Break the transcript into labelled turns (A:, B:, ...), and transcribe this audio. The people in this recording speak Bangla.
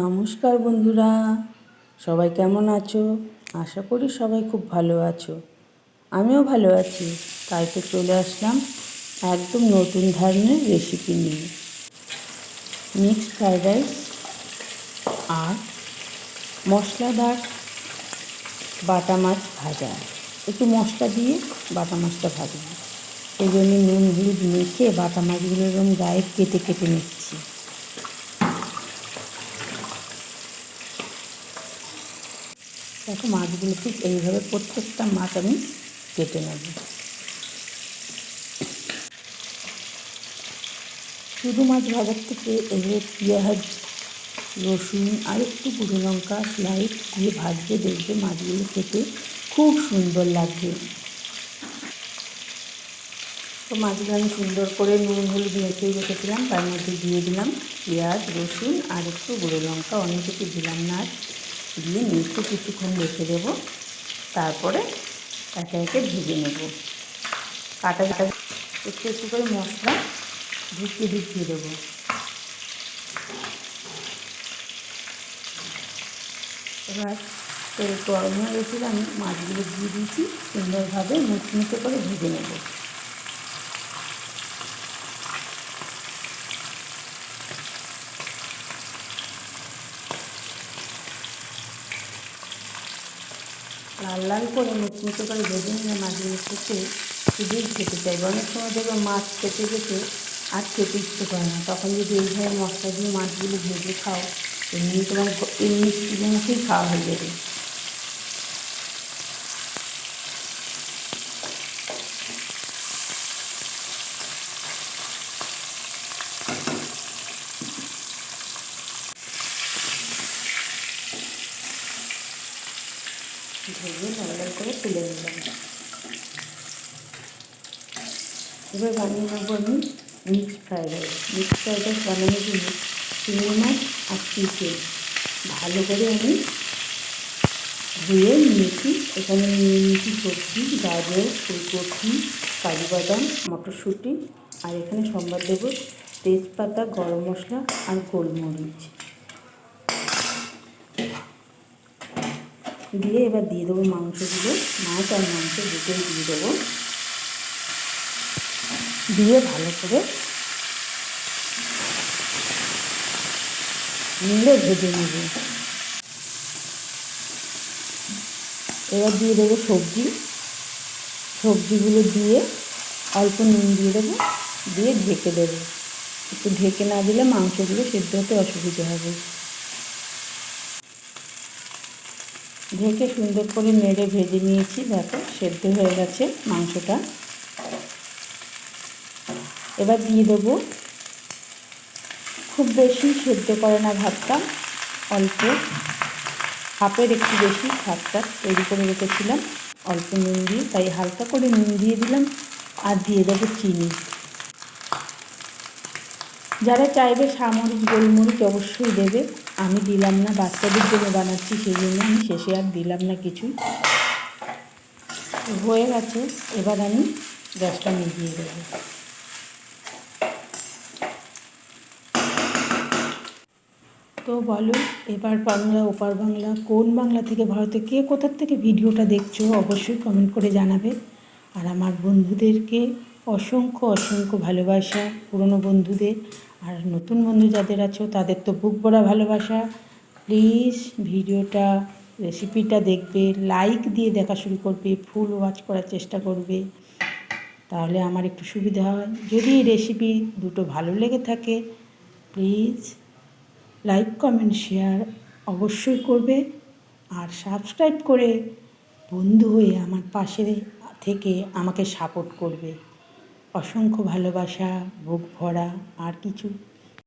A: নমস্কার বন্ধুরা, সবাই কেমন আছো? আশা করি সবাই খুব ভালো আছো। আমিও ভালো আছি, তাই তো চলে আসলাম একদম নতুন ধরনের রেসিপি নিয়ে। মিক্সড ফ্রাইড রাইস আর মশলাদার বাটা মাছ ভাজা। একটু মশলা দিয়ে বাটা মাছটা ভাজবো। এই জন্য নুন, হলুদ মেখে বাটা মাছগুলো এরকম গায়ে কেটে কেটে নিচ্ছি। দেখো মাছগুলো ঠিক এইভাবে প্রত্যেকটা মাছ আমি কেটে নেব। শুধু মাছ ভাজার থেকে এইভাবে পেঁয়াজ, রসুন আর একটু গুঁড়ো লঙ্কা স্লাইড দিয়ে ভাজবে দেখবে মাছগুলো খেতে খুব সুন্দর লাগবে। তো মাছগুলো আমি সুন্দর করে নুন, হলুদ মেখে রেখেছিলাম, তার মধ্যে দিয়ে দিলাম পেঁয়াজ, রসুন আর একটু গুঁড়ো লঙ্কা, অনেক কিছু দিলাম না। দিয়ে মিষ্টি কিছুক্ষণ রেখে দেবো। তারপরে একে একে ভেজে নেব। কাটা কাটা একটু একটু করে মশলা ঢুকিয়ে ঢুকিয়ে দেবো। এবার তেল গরম হয়ে গেছিল আমি মাছগুলো দিয়ে দিয়েছি। সুন্দরভাবে মুচমুচে করে ভেজে নেব। লাল লাল করে মুচমুচে করে ভেজে নিলে মাছগুলো খেতে খুবই খেতে চাই। অনেক সময় দেখবে মাছ খেতে খেতে আর খেতে ইচ্ছে করে না। তখন যদি এইভাবে মশলা দিয়ে মাছগুলো ভেজে খাও, এমনি তোমার এমনি মুখেই খাওয়া হয়ে যাবে। লাল লাল করে তুলে নিলাম। এবার বানিয়ে নেব আমি mixed fried rice. Mixed fried rice বানানোর জন্য চিংড়ি মাছ আর চিকেন। ভালো করে আমি ধুয়ে নিয়েছি। এখানে নিয়ে নিয়েছি সবজি, গাজর, ফুলকপি, কাজু বাদাম, মটরশুঁটি। আর এখানে সম্বাদ দেবো তেজপাতা, গরম মশলা আর গোলমরিচ। দিয়ে এবার দিয়ে দেবো মাংসগুলো। মাছ আর মাংস দুটোই দিয়ে দেবো। দিয়ে ভালো করে নিলে ভেজে নেব। এবার দিয়ে দেবো সবজি। সবজিগুলো দিয়ে অল্প নুন দিয়ে দেবো, দিয়ে ঢেকে দেবো। একটু ঢেকে না দিলে মাংসগুলো সেদ্ধ হতে অসুবিধা হবে। ঢেকে সুন্দর করে নেড়ে ভেজে নিয়েছি। দেখো, সেদ্ধ হয়ে গেছে মাংসটা। এবার দিয়ে দেবো। খুব বেশি সেদ্ধ করে না ভাতটা, অল্প। হাফের একটু বেশি ভাতটা তৈরি করে রেখেছিলাম। অল্প নুন দিয়ে, তাই হালকা করে নুন দিয়ে দিলাম। আর দিয়ে দেবো চিনি। যারা চাইবে সামরিচ গোলমরিচ অবশ্যই দেবে, আমি দিলাম না, বাচ্চাদের জন্য বানাচ্ছি সেই জন্য আমি শেষে আর দিলাম না কিছুই। হয়ে গেছে, এবার আমি গ্যাসটা নিভিয়ে দেবো। তো বলো, এবার বাংলা, ওপার বাংলা, কোন বাংলা থেকে ভারতে, কে কোথার থেকে ভিডিওটা দেখছ অবশ্যই কমেন্ট করে জানাবে। আর আমার বন্ধুদেরকে অসংখ্য অসংখ্য ভালোবাসা পুরনো বন্ধুদের। আর নতুন বন্ধু যাদের আছো, তাদের তো বুক ভরা ভালোবাসা। প্লিজ ভিডিওটা রেসিপিটা দেখবে লাইক দিয়ে দেখা শুরু করবে ফুল ওয়াচ করার চেষ্টা করবে। তাহলে আমার একটু সুবিধা হয়। যদি রেসিপি দুটো ভালো লেগে থাকে প্লিজ লাইক কমেন্ট শেয়ার অবশ্যই করবে। আর সাবস্ক্রাইব করে বন্ধু হয়ে আমার পাশে থেকে আমাকে সাপোর্ট করবে। অসংখ্য ভালোবাসা বুক ভরা আর কিছু